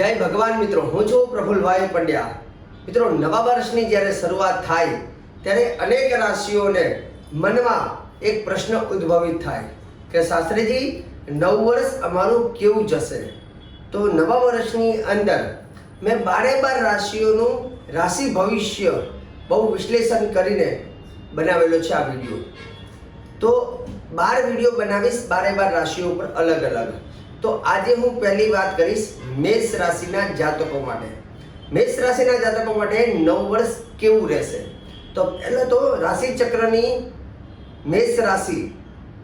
જય ભગવાન મિત્રો, હું છું પ્રફુલભાઈ પંડ્યા. મિત્રો, નવા વર્ષની જ્યારે શરૂઆત થાય, ત્યારે અનેક રાશિઓને મનમાં એક પ્રશ્ન ઉદ્ભવિત થાય કે, શાસ્ત્રીજી, નવ વર્ષ અમારું કેવું જશે? તો નવા વર્ષની અંદર મેં બારે બાર રાશિઓનું રાશિ ભવિષ્ય બહુ વિશ્લેષણ કરીને બનાવેલો છે આ વીડિયો. તો બાર વીડિયો બનાવીશ, બારે બાર રાશિઓ પર અલગ અલગ. તો આજે હું પહેલી વાત કરીશ મેષ રાશિના જાતકો માટે. મેષ રાશિના જાતકો માટે નવ વર્ષ કેવું રહેશે? તો પહેલાં તો રાશિ ચક્રની મેષ રાશિ,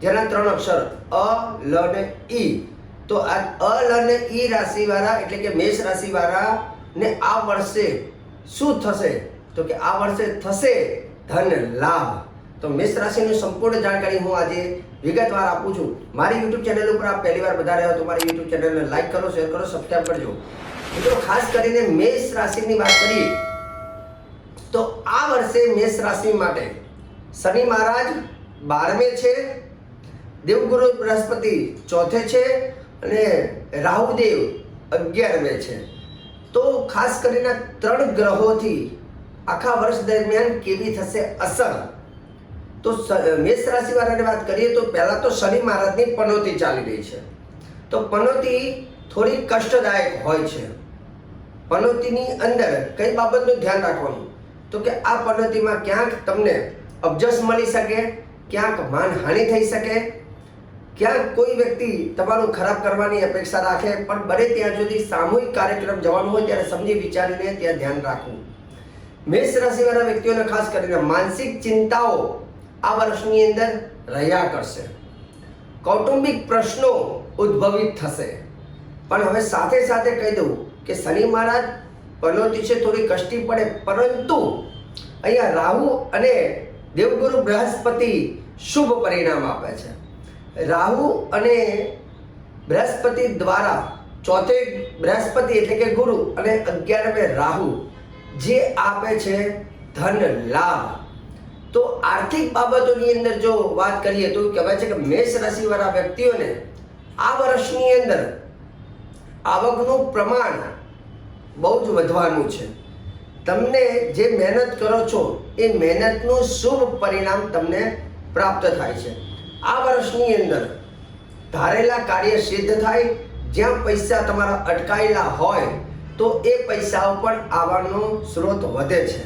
જેના ત્રણ અક્ષર અ, લ ને ઈ. તો આ અ, લ ને ઈ રાશિવાળા એટલે કે મેષ રાશિવાળા ને આ વર્ષે શું થશે? તો કે આ વર્ષે થશે ધન લાભ. તો મેષ રાશિની સંપૂર્ણ જાણકારી હું આજે વિગતવાર આપું છું. મારી યુટ્યુબ ચેનલ ઉપર આપ પહેલી વાર બધા રહ્યો તો મારી યુટ્યુબ ચેનલને લાઈક કરો શેર કરો સબસ્ક્રાઈબ કરજો. મિત્રો, ખાસ કરીને મેષ રાશિની વાત કરીએ તો આ વર્ષે મેષ રાશિ માટે શનિ મહારાજ બારમે છે, દેવગુરુ બૃહસ્પતિ ચોથે છે અને રાહુદેવ અગિયારમે છે. તો ખાસ કરીને ત્રણ ગ્રહોથી આખા વર્ષ દરમિયાન કેવી થશે અસર? તો મેષ મેષ રાશિવાળાની વાત કરીએ તો પહેલાં તો શનિ મહારાજની પનોતી ચાલી રહી છે. તો પનોતી થોડી કષ્ટદાયક હોય છે. પનોતીની અંદર કઈ બાબતનું ધ્યાન રાખવાનું? તો કે આ પનોતીમાં ક્યાંક તમને અબજસ મળી શકે, ક્યાંક માનહાનિ થઈ શકે, ક્યાંક કોઈ વ્યક્તિ તમારું ખરાબ કરવાની અપેક્ષા રાખે, પણ બને ત્યાં સુધી સામૂહિક કાર્યક્રમ જવાનું હોય ત્યારે સમજી વિચારીને ત્યાં ધ્યાન રાખવું. મેષ રાશિવાળા વ્યક્તિઓને ખાસ કરીને માનસિક ચિંતાઓ આ વર્ષની અંદર રહ્યા કરશે. કૌટુંબિક પ્રશ્નો ઉદ્ભવિત થશે. પણ હવે સાથે સાથે કહી દઉં કે શનિ મહારાજ પનોતી છે થોડી કષ્ટી પડે, પરંતુ અહીંયા રાહુ અને દેવગુરુ બૃહસ્પતિ શુભ પરિણામ આપે છે. રાહુ અને બૃહસ્પતિ દ્વારા ચોથે બૃહસ્પતિ એટલે કે ગુરુ અને અગિયારમે રાહુ જે આપે છે ધન લાભ. તો આર્થિક બાબતોની અંદર જો વાત કરીએ તો કહેવાય છે કે મેષ રાશિવાળા વ્યક્તિઓને આ વર્ષની અંદર આવકનું પ્રમાણ બહુ જ વધવાનું છે. તમને જે મહેનત કરો છો, એ મહેનતનું શુભ પરિણામ તમને પ્રાપ્ત થાય છે. આ વર્ષની અંદર ધારેલા કાર્ય સિદ્ધ થાય, જ્યાં પૈસા તમારા અટકાયેલા હોય, તો એ પૈસા ઉપર આવવાનો સ્ત્રોત વધે છે.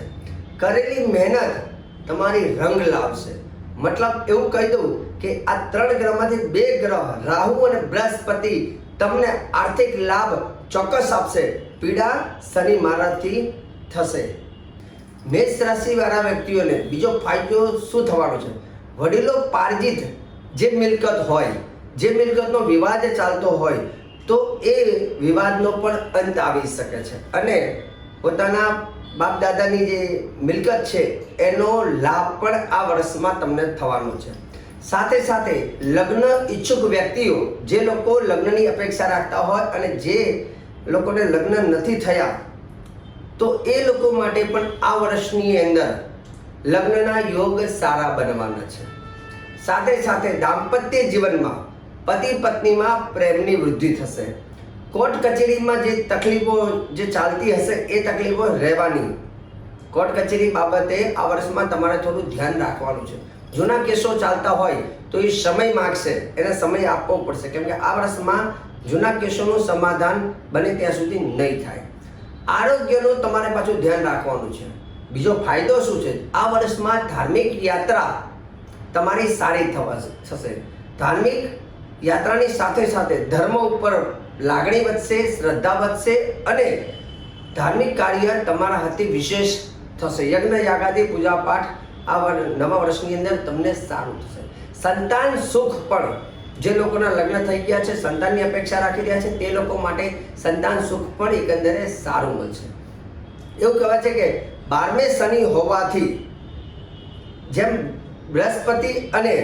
કરેલી મહેનત તમારી રંગ લાવશે. મતલબ એવું કહી દઉં કે આ ત્રણ ગ્રહમાંથી બે ગ્રહ, રાહુ અને બૃહસ્પતિ તમને આર્થિક લાભ ચોક્કસ આપશે. પીડા શનિ મારાથી થશે. મેષ રાશિવાળા વ્યક્તિઓને બીજો ફાયદો શું થવાનો છે? વડીલો પાર્જિત જે મિલકત હોય, જે મિલકતનો વિવાદ ચાલતો હોય, તો એ વિવાદનો પણ અંત આવી શકે છે. અને પોતાના બાપ દાદાની જે મિલકત છે, એનો લાભ પણ આ વર્ષમાં તમને થવાનો છે. સાથે સાથે લગ્ન ઈચ્છુક વ્યક્તિઓ, જે લોકો લગ્નની અપેક્ષા રાખતા હોય અને જે લોકોને લગ્ન નથી થયા, તો એ લોકો માટે પણ આ વર્ષની અંદર લગ્નના યોગ સારા બનવાના છે. સાથે સાથે દાંપત્ય જીવનમાં પતિ પત્નીમાં પ્રેમની વૃદ્ધિ થશે. કોર્ટ કચેરીમાં જે તકલીફો જે ચાલતી હશે એ તકલીફો રહેવાની. કોર્ટ કચેરી બાબતે આ વર્ષમાં તમારે થોડું ધ્યાન રાખવાનું છે. જૂના કેસો ચાલતા હોય તો એ સમય માગશે, એને સમય આપવો પડશે. કેમ કે આ વર્ષમાં જૂના કેસોનું સમાધાન બને ત્યાં સુધી નહીં થાય. આરોગ્યનું તમારે પાછું ધ્યાન રાખવાનું છે. બીજો ફાયદો શું છે? આ વર્ષમાં ધાર્મિક યાત્રા તમારી સારી થવા થશે. ધાર્મિક યાત્રાની સાથે સાથે ધર્મ ઉપર લાગણી વધશે, શ્રદ્ધા વધશે અને ધાર્મિક કાર્ય તમારા હાથે વિશેષ થશે. યજ્ઞ, યાગાદી પૂજા પાઠ આ નવા વર્ષની અંદર તમને સારું થશે. સંતાન સુખ પણ જે લોકોના લગ્ન થઈ ગયા છે, સંતાનની અપેક્ષા રાખી રહ્યા છે, તે લોકો માટે સંતાન સુખ પણ એકંદરે સારું મળશે. એવું કહેવાય છે કે બારમે શનિ હોવાથી જેમ બૃહસ્પતિ અને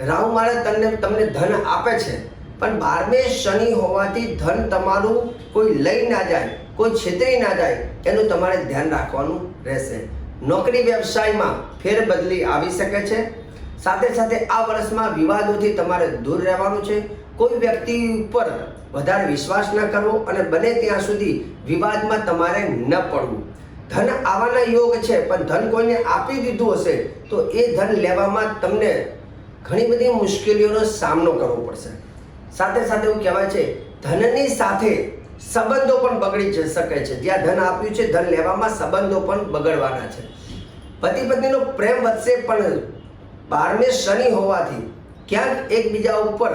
રાહુ મહારાજ તમને તમને ધન આપે છે. પણ બારમે શનિ હોવાથી ધન તમારું કોઈ લઈ ના જાય, કોઈ છેતરી ના જાય, એનું તમારે ધ્યાન રાખવાનું રહેશે. નોકરી વ્યવસાયમાં ફેરબદલી આવી શકે છે. સાથે સાથે આ વર્ષમાં વિવાદોથી તમારે દૂર રહેવાનું છે. કોઈ વ્યક્તિ ઉપર વધારે વિશ્વાસ ન કરવો અને બને ત્યાં સુધી વિવાદમાં તમારે ન પડવું. ધન આવવાના યોગ છે, પણ ધન કોઈને આપી દીધું હશે, તો એ ધન લેવામાં તમને ઘણી બધી મુશ્કેલીઓનો સામનો કરવો પડશે. સાથે સાથે એવું કહેવાય છે, ધનની સાથે સંબંધો પણ બગડી જ શકે છે. જ્યાં ધન આપ્યું છે, ધન લેવામાં સંબંધો પણ બગડવાના છે. પતિ પત્નીનો પ્રેમ વધશે પણ બારમે શનિ હોવાથી ક્યાંક એકબીજા ઉપર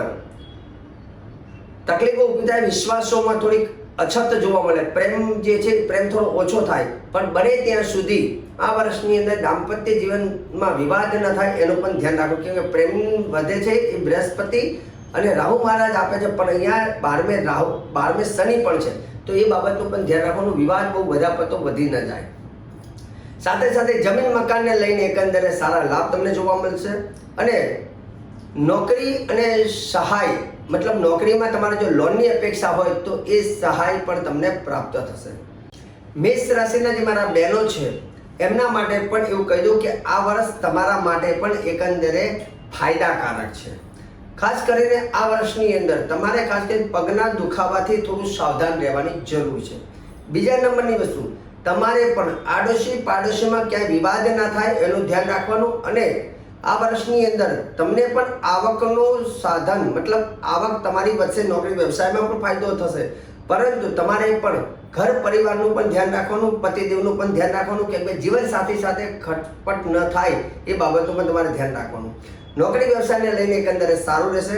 તકલીફો ઊભી થાય, વિશ્વાસોમાં થોડીક અછત જોવા મળે. પ્રેમ જે છે પ્રેમ થોડો ઓછો થાય. પણ બને ત્યાં સુધી આ વર્ષની અંદર દાંપત્ય જીવનમાં વિવાદ ન થાય, એનું પણ ધ્યાન રાખો. કેમ કે પ્રેમ વધે છે એ બૃહસ્પતિ અને રાહુ મહારાજ આપે છે, પણ અહીંયા બારમે રાહુ, બારમે શનિ પણ છે. તો એ બાબતનું પણ ધ્યાન રાખવાનું. વિવાદ બહુ બધા પતો વધી ન જાય. સાથે સાથે જમીન મકાનને લઈને એકંદરે સારા લાભ તમને જોવા મળશે. અને નોકરી અને સહાય મતલબ નોકરીમાં તમારે જો લોનની અપેક્ષા હોય તો એ સહાય પણ તમને પ્રાપ્ત થશે. મેષ રાશિના જે મારા બહેનો છે, એમના માટે પણ એવું કહી દઉં કે આ વર્ષ તમારા માટે પણ એકંદરે ફાયદાકારક છે. ખાસ કરીને આ વર્ષની અંદર તમારે ખાસ કરીને પગના દુખાવાથી થોડું સાવધાન રહેવાની જરૂર છે. બીજા નંબરની વસ્તુ, તમારે પણ આડોશી પાડોશીમાં ક્યાંય વિવાદ ના થાય, એનું ધ્યાન રાખવાનું અને આ વર્ષની અંદર તમને પણ આવકનું સાધન, મતલબ આવક તમારી વધશે, નોકરી વ્યવસાયમાં પણ ફાયદો થશે. પરંતુ તમારે પણ ઘર પરિવારનું પણ ધ્યાન રાખવાનું, પતિદેવનું પણ ધ્યાન રાખવાનું કે ભાઈ જીવન સાથી સાથે ખટપટ ન થાય એ બાબતો પણ તમારે ધ્યાન રાખવાનું. નોકરી વ્યવસાયને લઈને એકંદરે સારું રહેશે,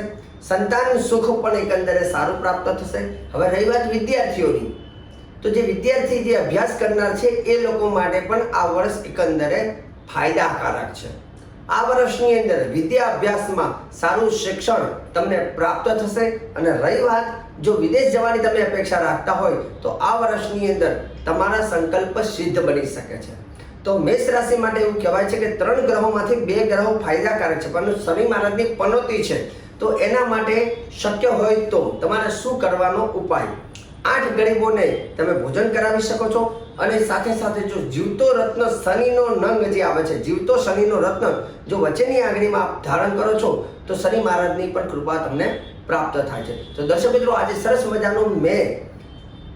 સંતાન સુખ પણ એકંદરે સારું પ્રાપ્ત થશે. હવે રહી વાત વિદ્યાર્થીઓની. તો જે વિદ્યાર્થી જે અભ્યાસ કરનાર છે એ લોકો માટે પણ આ વર્ષ એકંદરે ફાયદાકારક છે. આ વર્ષની અંદર વિદ્યા અભ્યાસમાં સારું શિક્ષણ તમને પ્રાપ્ત થશે અને રહી વાત, જો વિદેશ જવાની તમે અપેક્ષા રાખતા હોય, તો આ વર્ષની અંદર તમારા સંકલ્પ સિદ્ધ બની શકે છે. તો મેષ રાશિ માટે એવું કહેવાય છે કે ત્રણ ગ્રહોમાંથી બે ગ્રહો ફાયદાકારક છે, પરંતુ શનિ મહારાજની પનોતી છે. તો એના માટે શક્ય હોય તો તમારે શું કરવાનો ઉપાય? આઠ ગરીબોને તમે ભોજન કરાવી શકો છો અને સાથે સાથે જો જીવતો રત્ન શનિનો નંગ જે આવે છે, જીવતો શનિનો રત્ન જો વચ્ચેની આંગળીમાં આપ ધારણ કરો છો, તો શનિ મહારાજની પણ કૃપા તમને પ્રાપ્ત થાય છે. તો દર્શક મિત્રો, આજે સરસ મજાનું મેં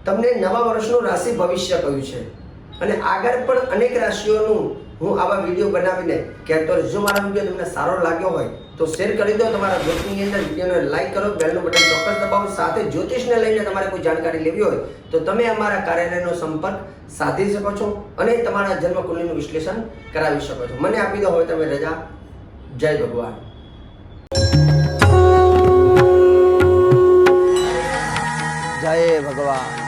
તમને નવા વર્ષનું રાશિ ભવિષ્ય કહ્યું છે. અને આગળ પણ અનેક રાશિઓનું હું આવા વીડિયો બનાવીને કહેતો જો મારા વીડિયો તમને સારો લાગ્યો હોય તો શેર કરી દો, તમારા ગ્રુપની અંદર વિડીયોને લાઈક કરો, બેલનું બટન ચોક્કસ દબાવો, સાથે જ્યોતિષને લઈને તમારે કોઈ જાણકારી લેવી હોય, તો તમે અમારા કાર્યાલયનો સંપર્ક સાધી શકો છો અને તમારા જન્મકુંડલીનું વિશ્લેષણ કરાવી શકો છો. મને આપી દો, હવે તમે રજા. જય ભગવાન. જય ભગવાન.